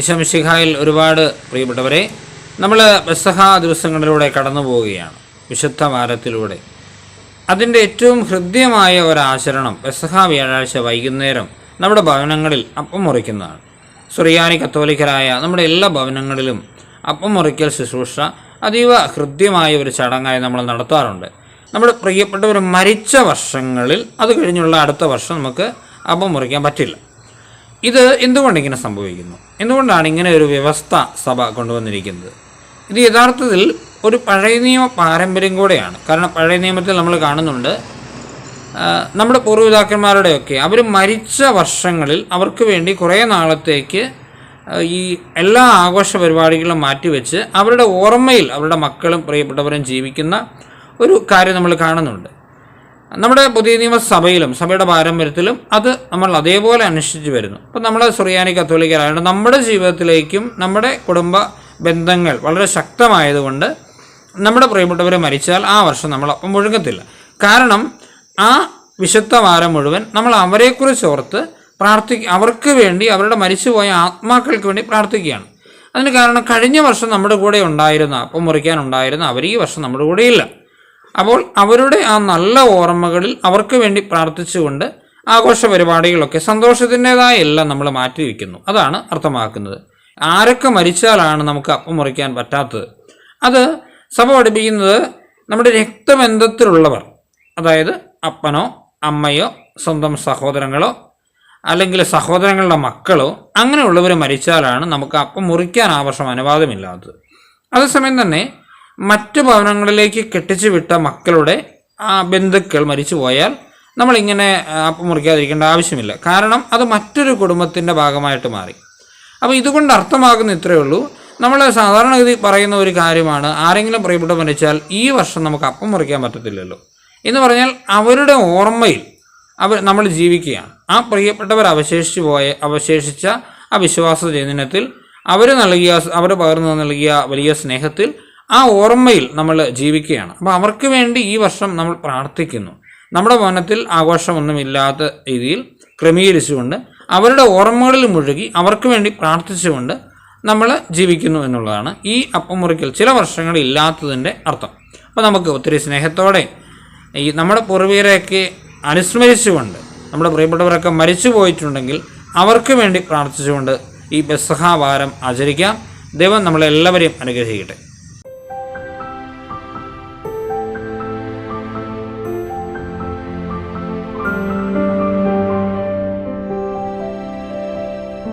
ഈശമിഷിഹായിൽ ഒരുപാട് പ്രിയപ്പെട്ടവരെ നമ്മൾ ബസഹ ദിവസങ്ങളിലൂടെ കടന്നു പോവുകയാണ് വിശുദ്ധ വാരത്തിലൂടെ. അതിന്റെ ഏറ്റവും ഹൃദ്യമായ ഒരാചരണം ബസഹ വ്യാഴാഴ്ച വൈകുന്നേരം നമ്മുടെ ഭവനങ്ങളിൽ അപ്പം മുറിക്കുന്നതാണ്. സുറിയാനി കത്തോലിക്കരായ നമ്മുടെ എല്ലാ ഭവനങ്ങളിലും അപ്പം മുറിക്കൽ ശുശ്രൂഷ അതീവ ഹൃദ്യമായ ഒരു ചടങ്ങായി നമ്മൾ നടത്താറുണ്ട്. നമ്മുടെ പ്രിയപ്പെട്ടവർ മരിച്ച വർഷങ്ങളിൽ അത് കഴിഞ്ഞുള്ള അടുത്ത വർഷം നമുക്ക് അപ്പം മുറിക്കാൻ പറ്റില്ല. ഇത് എന്തുകൊണ്ട് ഇങ്ങനെ സംഭവിക്കുന്നു? എന്തുകൊണ്ടാണ് ഇങ്ങനെ ഒരു വ്യവസ്ഥ സഭ കൊണ്ടുവന്നിരിക്കുന്നത്? ഇത് യഥാർത്ഥത്തിൽ ഒരു പഴയ നിയമ പാരമ്പര്യം കൂടെയാണ്. കാരണം പഴയ നിയമത്തിൽ നമ്മൾ കാണുന്നുണ്ട് നമ്മുടെ പൂർവപിതാക്കന്മാരുടെയൊക്കെ അവർ മരിച്ച വർഷങ്ങളിൽ അവർക്ക് വേണ്ടി കുറേ നാളത്തേക്ക് ഈ എല്ലാ ആഘോഷ പരിപാടികളും മാറ്റിവെച്ച് അവരുടെ ഓർമ്മയിൽ അവരുടെ മക്കളും പ്രിയപ്പെട്ടവരും ജീവിക്കുന്ന ഒരു കാര്യം നമ്മൾ കാണുന്നുണ്ട്. നമ്മുടെ പുതിയ നിയമസഭയിലും സഭയുടെ പാരമ്പര്യത്തിലും അത് നമ്മൾ അതേപോലെ അനുഷ്ഠിച്ചു വരുന്നു. അപ്പം നമ്മൾ സുറിയാനി കത്തോലിക്കരായത് നമ്മുടെ ജീവിതത്തിലേക്കും നമ്മുടെ കുടുംബ ബന്ധങ്ങൾ വളരെ ശക്തമായതുകൊണ്ട് നമ്മുടെ പ്രിയപ്പെട്ടവർ മരിച്ചാൽ ആ വർഷം നമ്മൾ അപ്പം മുഴുകത്തില്ല കാരണം ആ വിശുദ്ധ വാരം മുഴുവൻ നമ്മൾ അവരെക്കുറിച്ച് ഓർത്ത് പ്രാർത്ഥി അവർക്ക് വേണ്ടി അവരുടെ മരിച്ചുപോയ ആത്മാക്കൾക്ക് വേണ്ടി പ്രാർത്ഥിക്കുകയാണ്. അതിന് കാരണം കഴിഞ്ഞ വർഷം നമ്മുടെ കൂടെ ഉണ്ടായിരുന്ന അപ്പം മുറിക്കാനുണ്ടായിരുന്ന അവർ ഈ വർഷം നമ്മുടെ കൂടെയില്ല അപ്പോൾ അവരുടെ ആ നല്ല ഓർമ്മകളിൽ അവർക്ക് വേണ്ടി പ്രാർത്ഥിച്ചുകൊണ്ട് ആഘോഷ പരിപാടികളൊക്കെ സന്തോഷത്തിന്റെതായ എല്ലാം നമ്മൾ മാറ്റിവെക്കുന്നു അതാണ് അർത്ഥമാക്കുന്നത്. ആരൊക്കെ മരിച്ചാലാണ് നമുക്ക് അപ്പം മുറിക്കാൻ പറ്റാത്തത്? അത് സഭ പഠിപ്പിക്കുന്നത് നമ്മുടെ രക്തബന്ധത്തിലുള്ളവർ. അതായത് അപ്പനോ അമ്മയോ സ്വന്തം സഹോദരങ്ങളോ അല്ലെങ്കിൽ സഹോദരങ്ങളുടെ മക്കളോ അങ്ങനെയുള്ളവർ മരിച്ചാലാണ് നമുക്ക് അപ്പം മുറിക്കാൻ ആവശ്യം അനുവാദമില്ലാത്തത്. അതേസമയം തന്നെ മറ്റു ഭവനങ്ങളിലേക്ക് കെട്ടിച്ചു വിട്ട മക്കളുടെ ആ ബന്ധുക്കൾ മരിച്ചു പോയാൽ നമ്മളിങ്ങനെ അപ്പം മുറിക്കാതിരിക്കേണ്ട ആവശ്യമില്ല. കാരണം അത് മറ്റൊരു കുടുംബത്തിന്റെ ഭാഗമായിട്ട് മാറി. അപ്പോൾ ഇതുകൊണ്ട് അർത്ഥമാകുന്ന ഇത്രയേ ഉള്ളൂ. നമ്മൾ സാധാരണഗതി പറയുന്ന ഒരു കാര്യമാണ് ആരെങ്കിലും പ്രിയപ്പെട്ട മരിച്ചാൽ ഈ വർഷം നമുക്ക് അപ്പം മുറിക്കാൻ പറ്റത്തില്ലല്ലോ. എന്ന് പറഞ്ഞാൽ അവരുടെ ഓർമ്മയിൽ അവർ നമ്മൾ ജീവിക്കുകയാണ്. ആ പ്രിയപ്പെട്ടവർ അവശേഷിച്ചു പോയ അവശേഷിച്ച ആ വിശ്വാസ ചൈതന്യത്തിൽ അവർ നൽകിയ അവർ പകർന്നു നൽകിയ വലിയ സ്നേഹത്തിൽ ആ ഓർമ്മയിൽ നമ്മൾ ജീവിക്കുകയാണ്. അപ്പോൾ അവർക്ക് വേണ്ടി ഈ വർഷം നമ്മൾ പ്രാർത്ഥിക്കുന്നു. നമ്മുടെ ഭവനത്തിൽ ആഘോഷമൊന്നുമില്ലാത്ത രീതിയിൽ ക്രമീകരിച്ചുകൊണ്ട് അവരുടെ ഓർമ്മകളിൽ മുഴുകി അവർക്ക് വേണ്ടി പ്രാർത്ഥിച്ചുകൊണ്ട് നമ്മൾ ജീവിക്കുന്നു എന്നുള്ളതാണ് ഈ അപ്പമുറിക്കൽ ചില വർഷങ്ങളിൽ ഇല്ലാത്തതിന്റെ അർത്ഥം. അപ്പോൾ നമുക്ക് ഒത്തിരി സ്നേഹത്തോടെ ഈ നമ്മുടെ പൂർവീകരെയൊക്കെ അനുസ്മരിച്ചുകൊണ്ട് നമ്മുടെ പ്രിയപ്പെട്ടവരൊക്കെ മരിച്ചു പോയിട്ടുണ്ടെങ്കിൽ അവർക്ക് വേണ്ടി പ്രാർത്ഥിച്ചുകൊണ്ട് ഈ ബെസഹ വാരം ആചരിക്കാം. ദൈവം നമ്മളെല്ലാവരെയും അനുഗ്രഹിക്കട്ടെ.